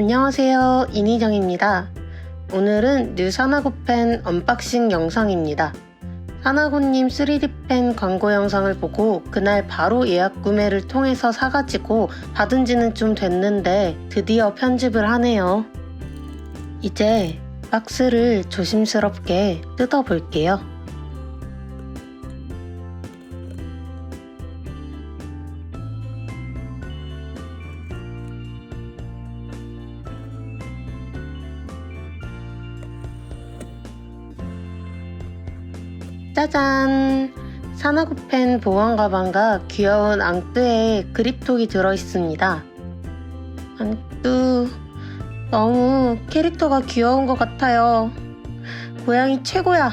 안녕하세요. 이니정입니다. 오늘은 뉴 사나고펜 언박싱 영상입니다. 사나고님 3D펜 광고 영상을 보고 그날 바로 예약 구매를 통해서 사가지고 받은 지는 좀 됐는데 드디어 편집을 하네요. 이제 박스를 조심스럽게 뜯어볼게요. 짜잔! 사나구펜 보관 가방과 귀여운 앙뚜의 그립톡이 들어있습니다. 앙뚜, 너무 캐릭터가 귀여운 것 같아요. 고양이 최고야!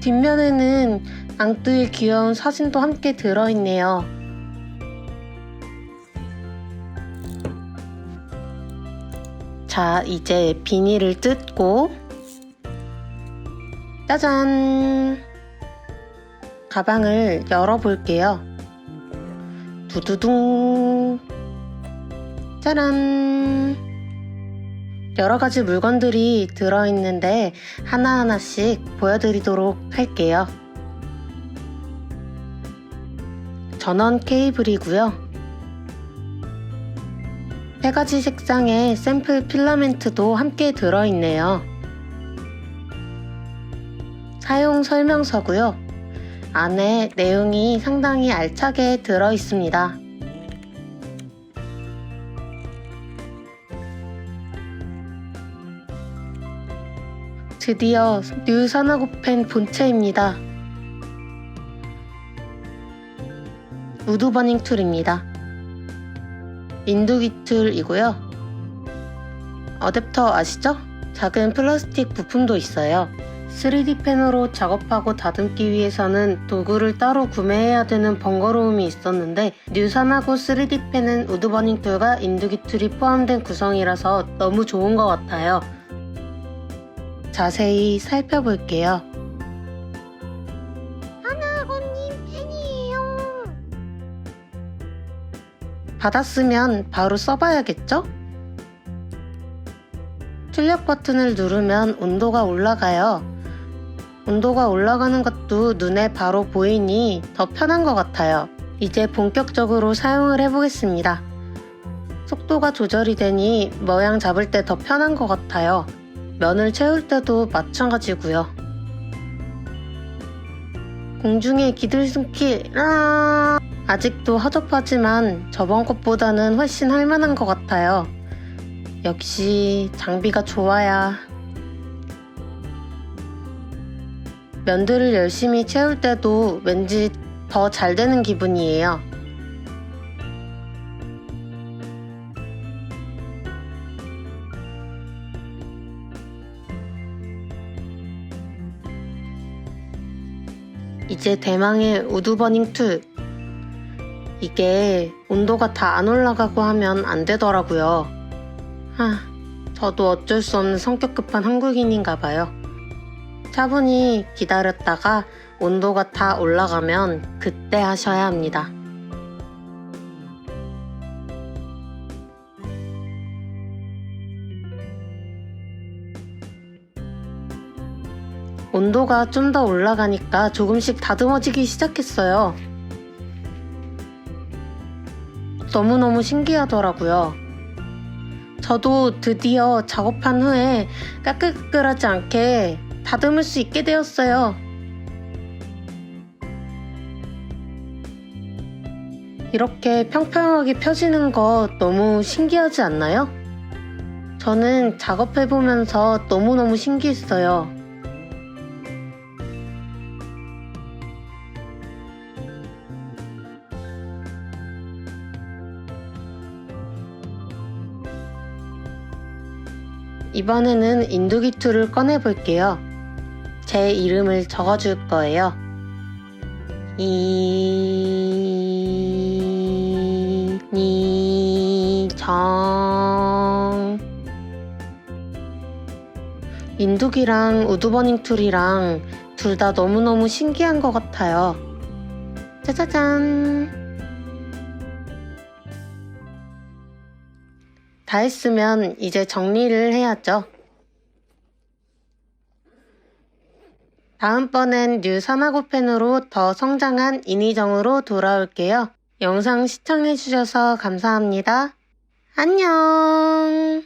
뒷면에는 앙뚜의 귀여운 사진도 함께 들어있네요. 자, 이제 비닐을 뜯고 짜잔! 가방을 열어볼게요. 두두둥! 짜란! 여러 가지 물건들이 들어있는데 하나하나씩 보여드리도록 할게요. 전원 케이블이고요. 세 가지 색상의 샘플 필라멘트도 함께 들어있네요. 사용 설명서고요. 안에 내용이 상당히 알차게 들어있습니다. 드디어 뉴 사나고펜 본체입니다. 우드 버닝 툴입니다. 인두기 툴이고요. 어댑터 아시죠? 작은 플라스틱 부품도 있어요. 3D 펜으로 작업하고 다듬기 위해서는 도구를 따로 구매해야 되는 번거로움이 있었는데 뉴산하고 3D 펜은 우드버닝 툴과 인두기 툴이 포함된 구성이라서 너무 좋은 것 같아요. 자세히 살펴볼게요. 받았으면 바로 써봐야겠죠? 출력 버튼을 누르면 온도가 올라가요. 온도가 올라가는 것도 눈에 바로 보이니 더 편한 것 같아요. 이제 본격적으로 사용을 해보겠습니다. 속도가 조절이 되니 모양 잡을 때 더 편한 것 같아요. 면을 채울 때도 마찬가지고요. 공중에 기들숨기 아 아직도 허접하지만 저번 것보다는 훨씬 할만한 것 같아요. 역시 장비가 좋아야. 면들을 열심히 채울 때도 왠지 더 잘 되는 기분이에요. 이제 대망의 우드버닝 2. 이게 온도가 다 안 올라가고 하면 안 되더라고요. 하, 저도 어쩔 수 없는 성격 급한 한국인인가 봐요. 차분히 기다렸다가 온도가 다 올라가면 그때 하셔야 합니다. 온도가 좀 더 올라가니까 조금씩 다듬어지기 시작했어요. 너무너무 신기하더라고요. 저도 드디어 작업한 후에 까끌까끌하지 않게 다듬을 수 있게 되었어요. 이렇게 평평하게 펴지는 거 너무 신기하지 않나요? 저는 작업해보면서 너무너무 신기했어요. 이번에는 인두기 툴을 꺼내볼게요. 제 이름을 적어줄 거예요. 이, 니, 정. 인두기랑 우드버닝 툴이랑 둘 다 너무너무 신기한 것 같아요. 짜자잔. 다 했으면 이제 정리를 해야죠. 다음번엔 뉴 사마고펜으로 더 성장한 이니정으로 돌아올게요. 영상 시청해주셔서 감사합니다. 안녕!